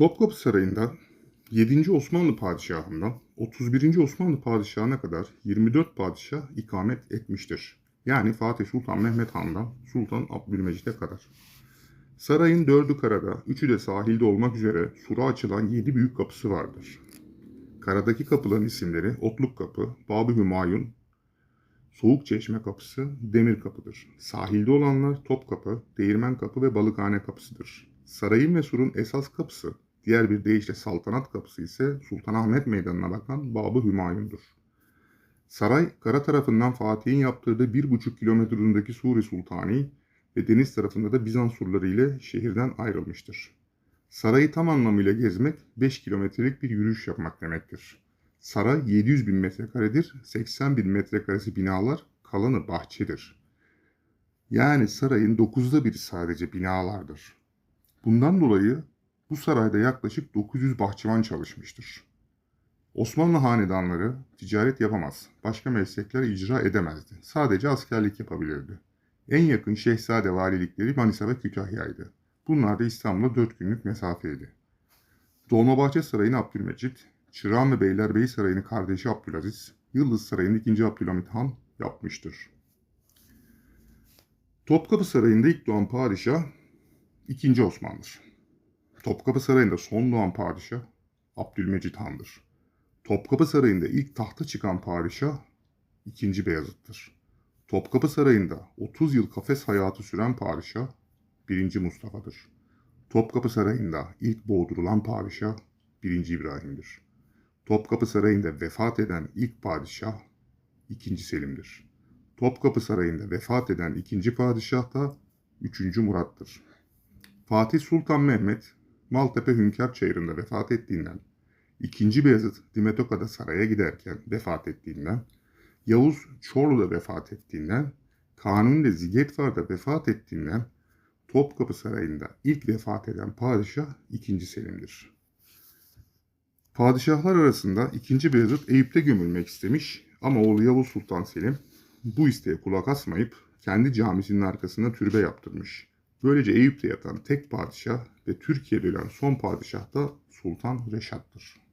Topkapı Sarayı'nda 7. Osmanlı padişahından 31. Osmanlı padişahına kadar 24 padişah ikamet etmiştir. Yani Fatih Sultan Mehmet Han'dan Sultan Abdülmecit'e kadar. Sarayın dördü karada, üçü de sahilde olmak üzere sura açılan yedi büyük kapısı vardır. Karadaki kapıların isimleri Otluk Kapı, Babı Hümayun, Soğuk Çeşme Kapısı, Demir Kapı'dır. Sahilde olanlar Topkapı, Değirmen Kapı ve Balıkhane Kapısıdır. Sarayın ve surun esas kapısı, diğer bir deyişle Saltanat Kapısı ise Sultanahmet Meydanı'na bakan Babı Hümayun'dur. Saray, kara tarafından Fatih'in yaptırdığı 1,5 kilometre uzundaki Suri Sultani ve deniz tarafında da Bizans surları ile şehirden ayrılmıştır. Sarayı tam anlamıyla gezmek 5 kilometrelik bir yürüyüş yapmak demektir. Saray 700 bin metrekaredir, 80 bin metrekaresi binalar, kalanı bahçedir. Yani sarayın dokuzda biri sadece binalardır. Bundan dolayı bu sarayda yaklaşık 900 bahçıvan çalışmıştır. Osmanlı hanedanları ticaret yapamaz, başka meslekler icra edemezdi. Sadece askerlik yapabilirdi. En yakın şehzade valilikleri Manisa ve Kütahya'ydı. Bunlar da İstanbul'a 4 günlük mesafeydi. Dolmabahçe Sarayı'nı Abdülmecit, Çırağan Beylerbeyi Sarayı'nı kardeşi Abdülaziz, Yıldız Sarayı'nı 2. Abdülhamit Han yapmıştır. Topkapı Sarayı'nda ilk doğan padişah 2. Osman'dır. Topkapı Sarayı'nda son doğan padişah Abdülmecit Han'dır. Topkapı Sarayı'nda ilk tahta çıkan padişah 2. Beyazıt'tır. Topkapı Sarayı'nda 30 yıl kafes hayatı süren padişah 1. Mustafa'dır. Topkapı Sarayı'nda ilk boğdurulan padişah 1. İbrahim'dir. Topkapı Sarayı'nda vefat eden ilk padişah 2. Selim'dir. Topkapı Sarayı'nda vefat eden ikinci padişah da 3. Murat'tır. Fatih Sultan Mehmet Maltepe Hünkar Çayırı'nda vefat ettiğinden, 2. Beyazıt Dimetoka'da saraya giderken vefat ettiğinden, Yavuz Çorlu'da vefat ettiğinden, Kanuni de Zigetvar'da vefat ettiğinden Topkapı Sarayı'nda ilk vefat eden padişah 2. Selim'dir. Padişahlar arasında 2. Beyazıt Eyüp'te gömülmek istemiş ama oğlu Yavuz Sultan Selim bu isteğe kulak asmayıp kendi camisinin arkasına türbe yaptırmış. Böylece Eyüp'te yatan tek padişah ve Türkiye'de ölen son padişah da Sultan Reşat'tır.